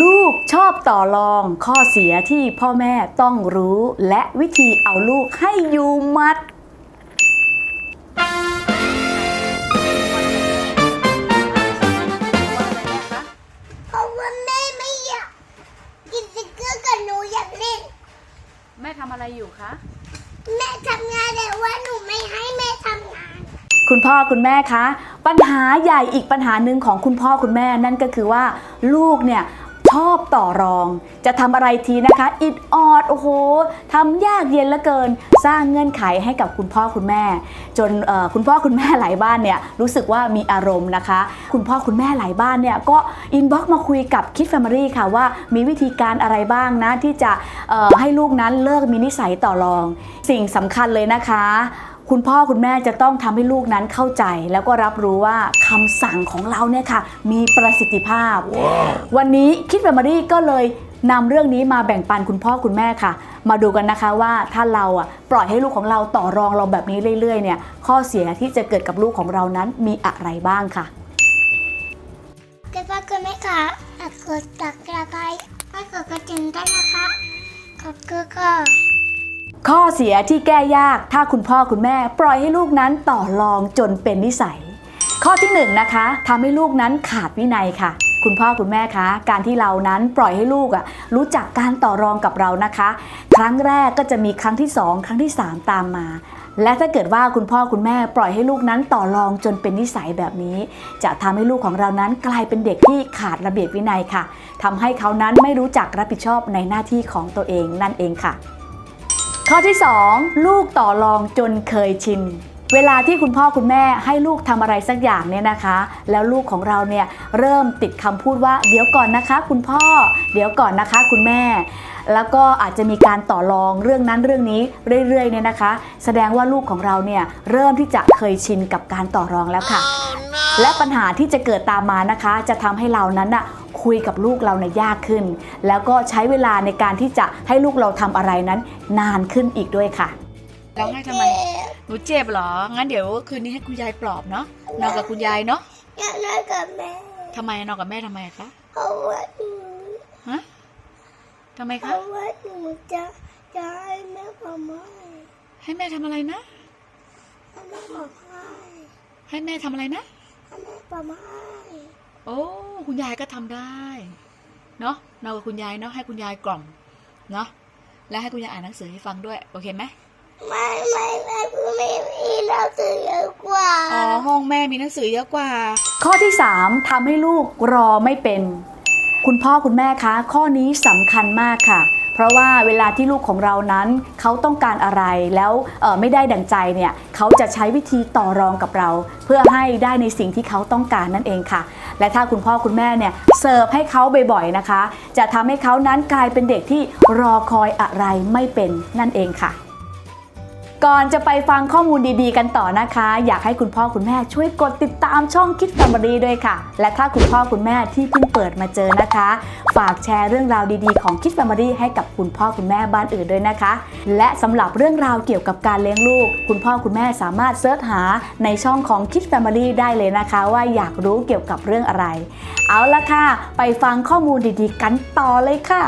ลูกชอบต่อรองข้อเสียที่พ่อแม่ต้องรู้ และวิธีเอาลูกให้อยู่มัด เพราะว่าแม่ไม่อยากกินสติ๊กเกอร์กับหนูอยากเล่น แม่ทำอะไรอยู่คะ แม่ทำงานแต่ว่าหนูไม่ให้แม่ทำงาน คุณพ่อคุณแม่คะ ปัญหาใหญ่อีกปัญหาหนึ่งของคุณพ่อคุณแม่นั่นก็คือว่าลูกเนี่ย ชอบต่อรอง จะทำอะไรทีนะคะ อิดออดโอ้โหทำยากเย็นเหลือเกิน สร้างเงื่อนไขให้กับคุณพ่อคุณแม่ จนคุณพ่อคุณแม่หลายบ้านเนี่ยรู้สึกว่ามีอารมณ์นะคะ คุณพ่อคุณแม่หลายบ้านเนี่ยก็อินบ็อกมาคุยกับคิดแฟมิลี่ค่ะว่ามีวิธีการอะไรบ้างนะที่จะให้ลูกนั้นเลิกมีนิสัยต่อรอง สิ่งสำคัญเลยนะคะ คุณพ่อคุณแม่จะต้องทำให้ลูกนั้นเข้าใจ แล้วก็รับรู้ว่าคำสั่งของเราเนี่ยค่ะ มีประสิทธิภาพวันนี้คิดแฟมิลี่ก็เลยนำเรื่องนี้มาแบ่งปันคุณพ่อคุณแม่ค่ะ มาดูกันนะคะว่าถ้าเราอะปล่อยให้ลูกของเราต่อรองเราแบบนี้เรื่อย ๆ เนี่ย ข้อเสียที่จะเกิดกับลูกของเรานั้นมีอะไรบ้างค่ะเกิดว่าเกิดไหมคะอะกดตักกระไกให้กดกระจิงได้นะคะขอบคุณค่ะ ข้อเสียที่แก้ยากถ้าคุณพ่อคุณแม่ ปล่อยให้ลูกนั้นต่อรองจนเป็นนิสัย ข้อที่1นงนะคะทำให้ลูกนั้นขาดวินัยค่ะคุณพ่อคุณแม่คะการที่เรานั้นปล่อยให้ลูกอะรู้จักการต่อรองกับเรานะคะ ครั้งแรกก็จะมีครั้งที่ 2 ครั้งที่ 3 ตามมา และถ้าเกิดว่าคุณพ่อคุณแม่ปล่อยให้ลูกนั้นต่อรองจนเป็นนิสัยแบบนี้ จะทำให้ลูกของเรานั้นกลายเป็นเด็กที่ขาดระเบียบวินัยค่ะทำให้เขานั้นไม่รู้จักรับผิดชอบในหน้าที่ของตัวเองนั่นเองค่ะ ข้อที่ 2 ลูกต่อรองจนเคยชิน เวลาที่คุณพ่อคุณแม่ให้ลูกทำอะไรสักอย่างเนี่ยนะคะ แล้วลูกของเราเนี่ยเริ่มติดคำพูดว่าเดี๋ยวก่อนนะคะ คุณพ่อ เดี๋ยวก่อนนะคะ คุณแม่ แล้วก็อาจจะมีการต่อรองเรื่องนั้นเรื่องนี้เรื่อยๆเนี่ยนะคะ แสดงว่าลูกของเราเนี่ยเริ่มที่จะเคยชินกับการต่อรองแล้วค่ะ และปัญหาที่จะเกิดตามมานะคะ จะทำให้เรานั้นน่ะคุยกับลูกเราเนี่ยยากขึ้น แล้วก็ใช้เวลาในการที่จะให้ลูกเราทำอะไรนั้น นานขึ้นอีกด้วยค่ะร้องไห้ทำไม นูเจ็บเหรอ งั้นเดี๋ยวคืนนี้ให้คุณยายปลอบเนาะ นอนกับคุณยายเนาะอยากนอนกับแม่ทำไมนอนกับแม่ทำไมคะเพราะว่าหนูฮะทำไมเพคะราะว่าหนูจะจะให้แม่ปลอมให้ให้แม่ทำอะไรนะ ให้แม่ปลอมให้ให้แม่ทำอะไรนะ ให้แม่ปลอมให้โอ้คุณยายก็ทำได้เนาะนอนกับคุณยายเนาะให้คุณยายกล่อมเนาะแล้วให้คุณยายอ่านหนังสือให้ฟังด้วย โอเคไหม ไม่ไม่แม่ไม่มีเราตื่นเยอะกว่าอ๋อห้องแม่มีหนังสือเยอะกว่า ข้อที่ 3ทำให้ลูกรอไม่เป็น คุณพ่อคุณแม่คะ ข้อนี้สำคัญมากค่ะ เพราะว่าเวลาที่ลูกของเรานั้นเขาต้องการอะไรแล้วไม่ได้ดังใจเนี่ยเขาจะใช้วิธีต่อรองกับเรา เพื่อให้ได้ในสิ่งที่เขาต้องการนั่นเองค่ะ และถ้าคุณพ่อคุณแม่เนี่ยเสิร์ฟให้เขาบ่อยๆนะคะ จะทำให้เขานั้นกลายเป็นเด็กที่รอคอยอะไรไม่เป็นนั่นเองค่ะ ก่อนจะไปฟังข้อมูลดีๆ กันต่อนะคะ อยากให้คุณพ่อคุณแม่ช่วยกดติดตามช่องคิดแฟมิลี่ด้วยค่ะ และถ้าคุณพ่อคุณแม่ที่เพิ่งเปิดมาเจอนะคะ ฝากแชร์เรื่องราวดีๆของคิดแฟมิลี่ให้กับคุณพ่อคุณแม่บ้านอื่นด้วยนะคะ และสำหรับเรื่องราวเกี่ยวกับการเลี้ยงลูก คุณพ่อคุณแม่สามารถเสิร์ชหาในช่องของคิดแฟมิลี่ได้เลยนะคะ ว่าอยากรู้เกี่ยวกับเรื่องอะไร เอาละค่ะ ไปฟังข้อมูลดีๆ กันต่อเลยค่ะ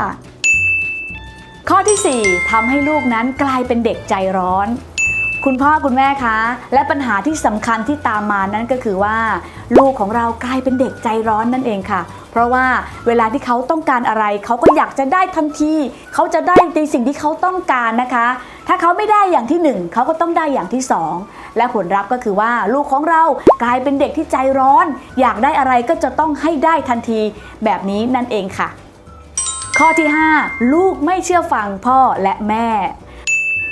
ข้อทีสี่4ทำให้ลูกนั้นกลายเป็นเด็กใจร้อน คุณพ่อคุณแม่คะ และปัญหาที่สำคัญที่ตามมานั่นก็คือว่า ลูกของเรากลายเป็นเด็กใจร้อนนั่นเองค่ะ เพราะว่าเวลาที่เขาต้องการอะไร เขาก็อยากจะได้ทันที เขาจะได้ในสิ่งที่เขาต้องการนะคะ ถ้าเขาไม่ได้อย่างที่หนึ่งเขาก็ต้องได้อย่างที่สองและผลลัพธ์ก็คือว่า ลูกของเรากลายเป็นเด็กที่ใจร้อน อยากได้อะไรก็จะต้องให้ได้ทันทีแบบนี้นั่นเองค่ะ ข้อที่ 5 ลูกไม่เชื่อฟังพ่อและแม่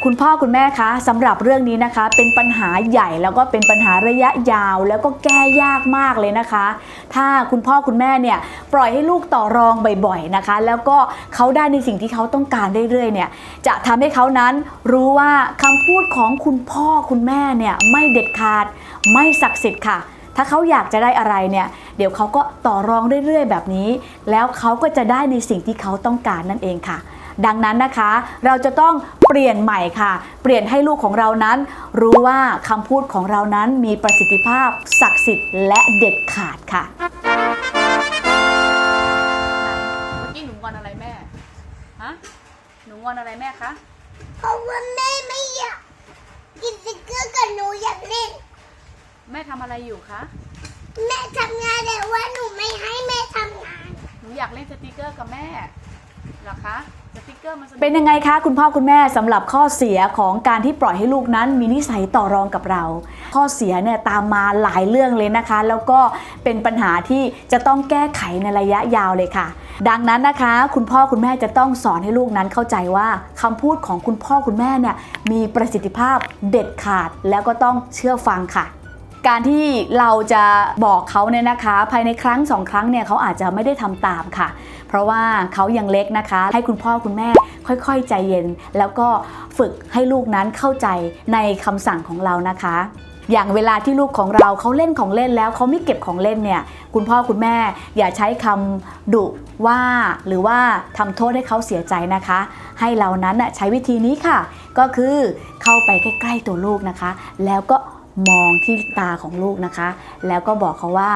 คุณพ่อคุณแม่คะสำหรับเรื่องนี้นะคะ เป็นปัญหาใหญ่แล้วก็เป็นปัญหาระยะยาว แล้วก็แก้ยากมากเลยนะคะ ถ้าคุณพ่อคุณแม่เนี่ยปล่อยให้ลูกต่อรองบ่อยๆนะคะ แล้วก็เขาได้ในสิ่งที่เขาต้องการเรื่อยๆเนี่ยจะทำให้เขานั้นรู้ว่าคำพูดของคุณพ่อคุณแม่เนี่ยไม่เด็ดขาดไม่ศักดิ์สิทธิ์ค่ะ ถ้าเขาอยากจะได้อะไรเนี่ย เดี๋ยวเขาก็ต่อรองเรื่อยๆ แบบนี้ แล้วเขาก็จะได้ในสิ่งที่เขาต้องการนั่นเองค่ะ ดังนั้นนะคะ เราจะต้องเปลี่ยนใหม่ค่ะ เปลี่ยนให้ลูกของเรานั้น รู้ว่าคำพูดของเรานั้นมีประสิทธิภาพ ศักดิ์สิทธิ์และเด็ดขาดค่ะงอนอะไรแม่ ฮะ หนูงอนอะไรแม่คะ เพราะว่าแม่ไม่อยากกินสติ๊กเกอร์กับหนูอยากเล่น แม่ทำอะไรอยู่คะ แม่ทำงานแต่ว่าหนูไม่ให้แม่ทำงาน หนูอยากเล่นสติกเกอร์กับแม่เหรอคะสติกเกอร์มันเป็นยังไงคะคุณพ่อคุณแม่สำหรับข้อเสียของการที่ปล่อยให้ลูกนั้น มีนิสัยต่อรองกับเรา ข้อเสียเนี่ยตามมาหลายเรื่องเลยนะคะ แล้วก็เป็นปัญหาที่จะต้องแก้ไขในระยะยาวเลยค่ะ ดังนั้นนะคะ คุณพ่อคุณแม่จะต้องสอนให้ลูกนั้นเข้าใจว่าคำพูดของคุณพ่อคุณแม่เนี่ยมีประสิทธิภาพเด็ดขาดแล้วก็ต้องเชื่อฟังค่ะ การที่เราจะบอกเขาเนี่ยนะคะ ภายในครั้งสองครั้งเนี่ยเขาอาจจะไม่ได้ทำตามค่ะ เพราะว่าเขายังเล็กนะคะ ให้คุณพ่อคุณแม่ค่อยๆ ใจเย็น แล้วก็ฝึกให้ลูกนั้นเข้าใจในคำสั่งของเรานะคะอย่างเวลาที่ลูกของเราเขาเล่นของเล่นแล้วเขาไม่เก็บของเล่นเนี่ย คุณพ่อคุณแม่อย่าใช้คำดุว่า หรือว่าทำโทษให้เขาเสียใจนะคะ ให้เรานั้นใช้วิธีนี้ค่ะ ก็คือเข้าไปใกล้ ๆตัวลูกนะคะ แล้วก็ มองที่ตาของลูกนะคะ แล้วก็บอกเขาว่า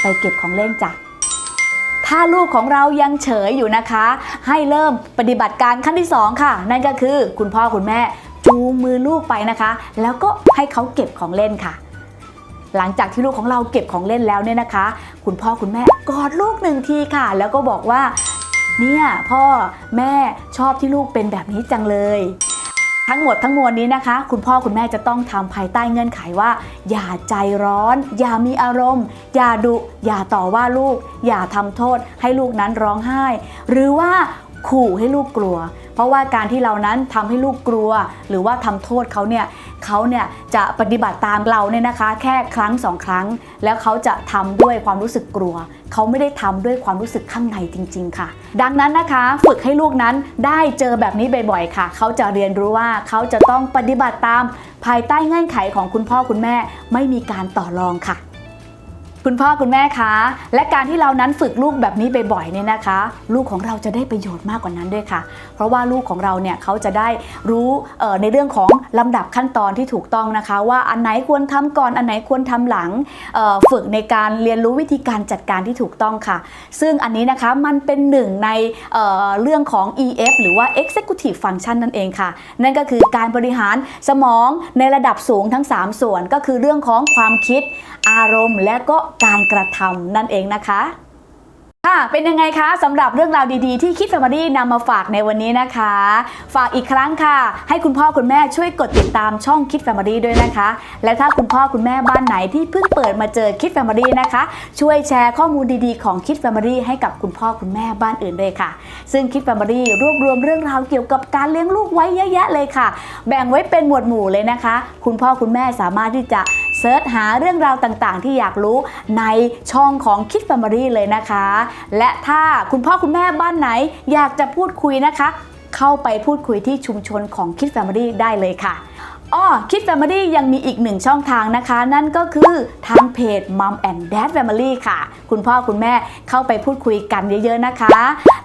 ไปเก็บของเล่นจ้ะถ้าลูกของเรายังเฉยอยู่นะคะ ให้เริ่มปฏิบัติการขั้นที่ 2 ค่ะ นั่นก็คือคุณพ่อคุณแม่จูงมือลูกไปนะคะ แล้วก็ให้เขาเก็บของเล่นค่ะ หลังจากที่ลูกของเราเก็บของเล่นแล้วเนี่ยนะคะ คุณพ่อคุณแม่กอดลูกหนึ่งทีค่ะ แล้วก็บอกว่าเนี่ยพ่อแม่ชอบที่ลูกเป็นแบบนี้จังเลย ทั้งหมดทั้งมวลนี้นะคะ คุณพ่อคุณแม่จะต้องทำภายใต้เงื่อนไขว่า อย่าใจร้อน อย่ามีอารมณ์ อย่าดุ อย่าต่อว่าลูก อย่าทำโทษให้ลูกนั้นร้องไห้ หรือว่า ขู่ให้ลูกกลัว เพราะว่าการที่เรานั้นทำให้ลูกกลัว หรือว่าทำโทษเขาเนี่ยเขาเนี่ยจะปฏิบัติตามเราเนี่ยนะคะ แค่ครั้งสองครั้ง แล้วเขาจะทำด้วยความรู้สึกกลัว เขาไม่ได้ทำด้วยความรู้สึกข้างในจริง ๆ ค่ะ ดังนั้นนะคะฝึกให้ลูกนั้นได้เจอแบบนี้บ่อยๆค่ะ เขาจะเรียนรู้ว่าเขาจะต้องปฏิบัติตาม ภายใต้เงื่อนไขของคุณพ่อคุณแม่ ไม่มีการต่อรองค่ะ คุณพ่อคุณแม่คะ และการที่เรานั้นฝึกลูกแบบนี้บ่อยๆเนี่ยนะคะ ลูกของเราจะได้ประโยชน์มากกว่านั้นด้วยค่ะ เพราะว่าลูกของเราเนี่ยเขาจะได้รู้ในเรื่องของลำดับขั้นตอนที่ถูกต้องนะคะ ว่าอันไหนควรทำก่อนอันไหนควรทำหลังฝึกในการเรียนรู้วิธีการจัดการที่ถูกต้องค่ะ ซึ่งอันนี้นะคะมันเป็นหนึ่งในเเรื่องของ EF หรือว่า Executive Function นั่นเองค่ะ นั่นก็คือการบริหารสมองในระดับสูงทั้ง 3 ส่วนก็คือเรื่องของความคิดอารมณ์และก็การกระทำนั่นเองนะคะค่ะเป็นยังไงคะสำหรับเรื่องราวดีๆ ที่คิด Family นำมาฝากในวันนี้นะคะ ฝากอีกครั้งค่ะ ให้คุณพ่อคุณแม่ช่วยกดติดตามช่องคิด Family ด้วยนะคะ และถ้าคุณพ่อคุณแม่บ้านไหนที่เพิ่งเปิดมาเจอคิด Family นะคะ ช่วยแชร์ข้อมูลดีๆของคิด Family ให้กับคุณพ่อคุณแม่บ้านอื่นด้วยค่ะ ซึ่งคิด Family รวบรวมเรื่องราวเกี่ยวกับการเลี้ยงลูกไว้เยอะแยะเลยค่ะ แบ่งไว้เป็นหมวดหมู่เลยนะคะ คุณพ่อคุณแม่สามารถที่จะ เซิร์ชหาเรื่องราวต่างๆ ที่อยากรู้ในช่องของคิดแฟมิลี่เลยนะคะ และถ้าคุณพ่อคุณแม่บ้านไหน อยากจะพูดคุยนะคะ เข้าไปพูดคุยที่ชุมชนของคิดแฟมิลี่ได้เลยค่ะ อ้อคิด Family ยังมีอีกหนึ่งช่องทางนะคะ นั่นก็คือทางเพจ Mom and Dad Family ค่ะ คุณพ่อคุณแม่เข้าไปพูดคุยกันเยอะๆนะคะ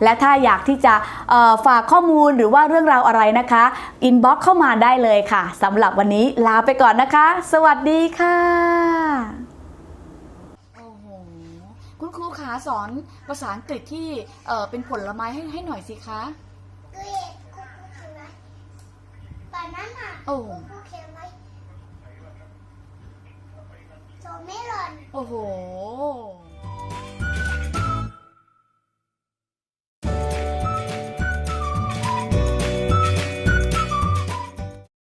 และถ้าอยากที่จะเอ่อฝากข้อมูลหรือว่าเรื่องราวอะไรนะคะอินบ็อกเข้ามาได้เลยค่ะสำหรับวันนี้ลาไปก่อนนะคะ สวัสดีค่ะ โอ้โห คุณครูขาสอนภาษาอังกฤษที่เออเป็นผลไม้ให้ให้หน่อยสิคะเกรดคุกเขียนไว้ โอ้คุกเขียนไว้โซเมลอนโอ้โห